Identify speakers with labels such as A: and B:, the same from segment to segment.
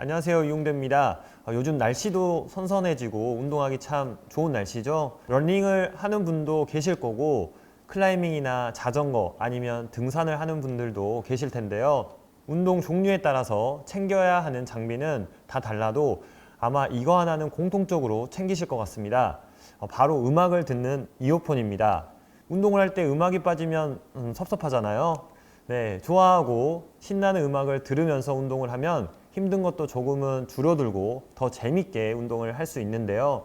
A: 안녕하세요 이용대입니다. 어, 요즘 날씨도 선선해지고 운동하기 참 좋은 날씨죠. 러닝을 하는 분도 계실 거고 클라이밍이나 자전거 아니면 등산을 하는 분들도 계실 텐데요. 운동 종류에 따라서 챙겨야 하는 장비는 다 달라도 아마 이거 하나는 공통적으로 챙기실 것 같습니다. 어, 바로 음악을 듣는 이어폰입니다. 운동을 할 때 음악이 빠지면 음, 섭섭하잖아요. 네, 좋아하고 신나는 음악을 들으면서 운동을 하면 힘든 것도 조금은 줄어들고 더 재밌게 운동을 할 수 있는데요.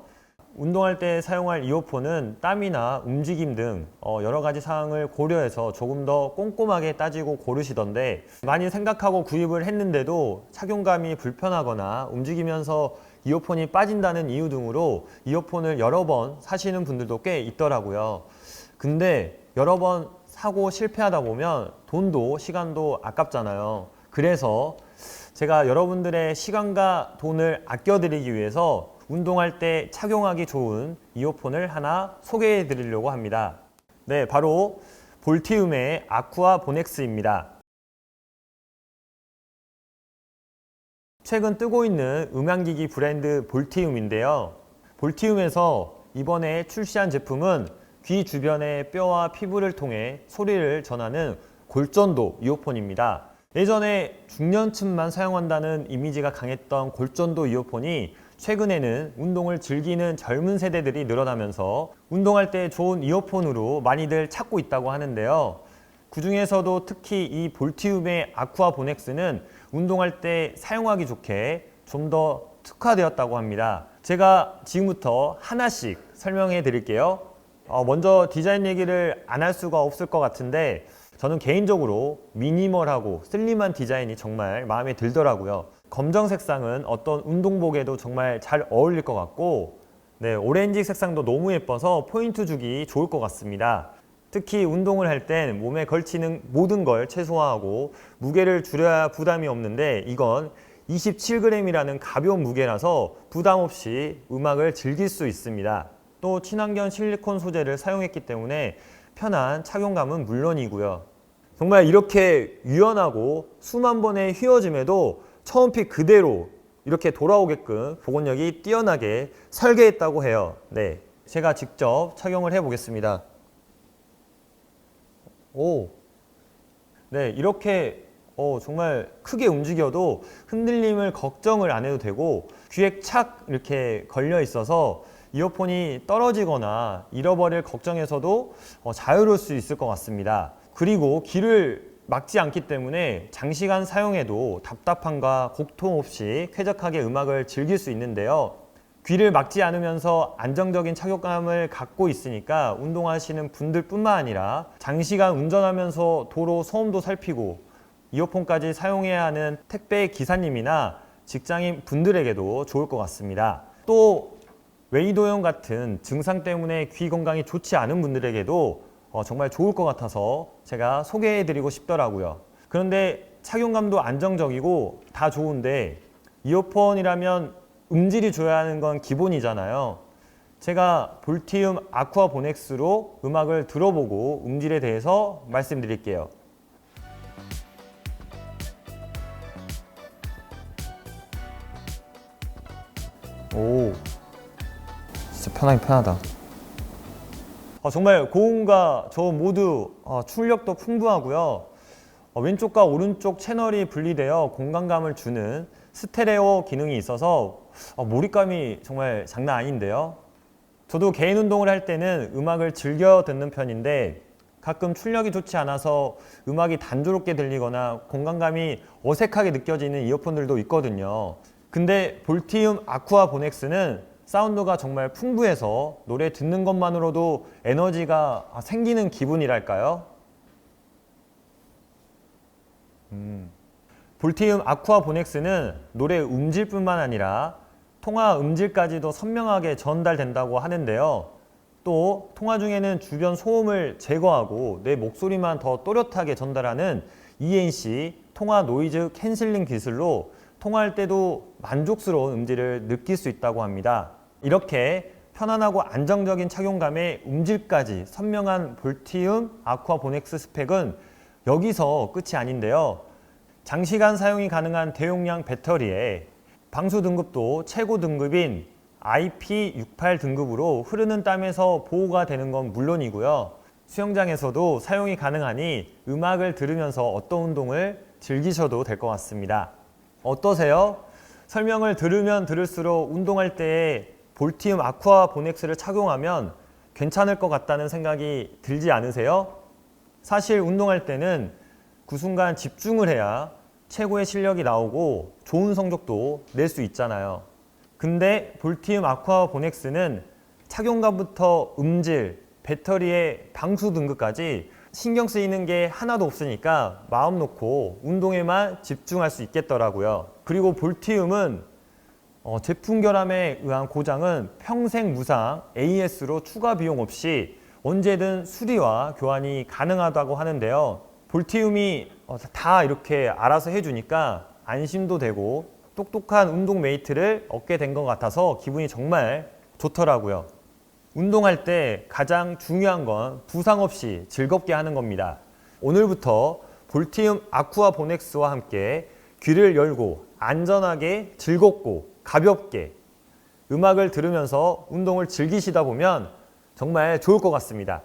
A: 운동할 때 사용할 이어폰은 땀이나 움직임 등 어, 여러 가지 사항을 고려해서 조금 더 꼼꼼하게 따지고 고르시던데 많이 생각하고 구입을 했는데도 착용감이 불편하거나 움직이면서 이어폰이 빠진다는 이유 등으로 이어폰을 여러 번 사시는 분들도 꽤 있더라고요. 근데 여러 번 사고 실패하다 보면 돈도 시간도 아깝잖아요. 그래서 제가 여러분들의 시간과 돈을 아껴드리기 위해서 운동할 때 착용하기 좋은 이어폰을 하나 소개해 드리려고 합니다. 네, 바로 볼티움의 아쿠아 보넥스입니다. 최근 뜨고 있는 음향기기 브랜드 볼티움인데요. 볼티움에서 이번에 출시한 제품은 귀 주변의 뼈와 피부를 통해 소리를 전하는 골전도 이어폰입니다. 예전에 중년층만 사용한다는 이미지가 강했던 골전도 이어폰이 최근에는 운동을 즐기는 젊은 세대들이 늘어나면서 운동할 때 좋은 이어폰으로 많이들 찾고 있다고 하는데요. 그 중에서도 특히 이 볼티움의 아쿠아 보넥스는 운동할 때 사용하기 좋게 좀 더 특화되었다고 합니다. 제가 지금부터 하나씩 설명해 드릴게요. 어, 먼저 디자인 얘기를 안 할 수가 없을 것 같은데 저는 개인적으로 미니멀하고 슬림한 디자인이 정말 마음에 들더라고요. 검정 색상은 어떤 운동복에도 정말 잘 어울릴 것 같고 네, 오렌지 색상도 너무 예뻐서 포인트 주기 좋을 것 같습니다. 특히 운동을 할 땐 몸에 걸치는 모든 걸 최소화하고 무게를 줄여야 부담이 없는데 이건 27g이라는 가벼운 무게라서 부담 없이 음악을 즐길 수 있습니다. 또 친환경 실리콘 소재를 사용했기 때문에 편한 착용감은 물론이고요. 정말 이렇게 유연하고 수만 번의 휘어짐에도 처음 핏 그대로 이렇게 돌아오게끔 복원력이 뛰어나게 설계했다고 해요. 네. 제가 직접 착용을 해 보겠습니다. 오. 네, 이렇게 어, 정말 크게 움직여도 흔들림을 걱정을 안 해도 되고 귀에 착 이렇게 걸려 있어서 이어폰이 떨어지거나 잃어버릴 걱정에서도 어, 자유로울 수 있을 것 같습니다. 그리고 귀를 막지 않기 때문에 장시간 사용해도 답답함과 고통 없이 쾌적하게 음악을 즐길 수 있는데요. 귀를 막지 않으면서 안정적인 착용감을 갖고 있으니까 운동하시는 분들뿐만 아니라 장시간 운전하면서 도로 소음도 살피고 이어폰까지 사용해야 하는 택배 기사님이나 직장인 분들에게도 좋을 것 같습니다. 또 웨이도형 같은 증상 때문에 귀 건강이 좋지 않은 분들에게도 어, 정말 좋을 것 같아서 제가 소개해드리고 싶더라고요. 그런데 착용감도 안정적이고 다 좋은데 이어폰이라면 음질이 줘야 하는 건 기본이잖아요. 제가 볼티움 아쿠아 보넥스로 음악을 들어보고 음질에 대해서 말씀드릴게요. 오, 진짜 편하긴 편하다. 어, 정말 고음과 저음 모두 어, 출력도 풍부하고요. 어, 왼쪽과 오른쪽 채널이 분리되어 공간감을 주는 스테레오 기능이 있어서 어, 몰입감이 정말 장난 아닌데요. 저도 개인 운동을 할 때는 음악을 즐겨 듣는 편인데 가끔 출력이 좋지 않아서 음악이 단조롭게 들리거나 공간감이 어색하게 느껴지는 이어폰들도 있거든요. 근데 볼티움 아쿠아 보넥스는 사운드가 정말 풍부해서 노래 듣는 것만으로도 에너지가 생기는 기분이랄까요? 음. 볼티움 아쿠아 보넥스는 노래 음질뿐만 아니라 통화 음질까지도 선명하게 전달된다고 하는데요. 또 통화 중에는 주변 소음을 제거하고 내 목소리만 더 또렷하게 전달하는 ENC 통화 노이즈 캔슬링 기술로 통화할 때도 만족스러운 음질을 느낄 수 있다고 합니다. 이렇게 편안하고 안정적인 착용감에 음질까지 선명한 볼티움 아쿠아 보넥스 스펙은 여기서 끝이 아닌데요. 장시간 사용이 가능한 대용량 배터리에 방수 등급도 최고 등급인 IP68 등급으로 흐르는 땀에서 보호가 되는 건 물론이고요. 수영장에서도 사용이 가능하니 음악을 들으면서 어떤 운동을 즐기셔도 될 것 같습니다. 어떠세요? 설명을 들으면 들을수록 운동할 때에 볼티움 아쿠아 보넥스를 착용하면 괜찮을 것 같다는 생각이 들지 않으세요? 사실 운동할 때는 그 순간 집중을 해야 최고의 실력이 나오고 좋은 성적도 낼 수 있잖아요. 근데 볼티움 아쿠아 보넥스는 착용감부터 음질, 배터리의 방수 등급까지 신경 쓰이는 게 하나도 없으니까 마음 놓고 운동에만 집중할 수 있겠더라고요. 그리고 볼티움은 어, 제품 결함에 의한 고장은 평생 무상 AS로 추가 비용 없이 언제든 수리와 교환이 가능하다고 하는데요. 볼티움이 어, 다 이렇게 알아서 해주니까 안심도 되고 똑똑한 운동 메이트를 얻게 된 것 같아서 기분이 정말 좋더라고요. 운동할 때 가장 중요한 건 부상 없이 즐겁게 하는 겁니다. 오늘부터 볼티움 아쿠아 보넥스와 함께 귀를 열고 안전하게 즐겁고 가볍게 음악을 들으면서 운동을 즐기시다 보면 정말 좋을 것 같습니다.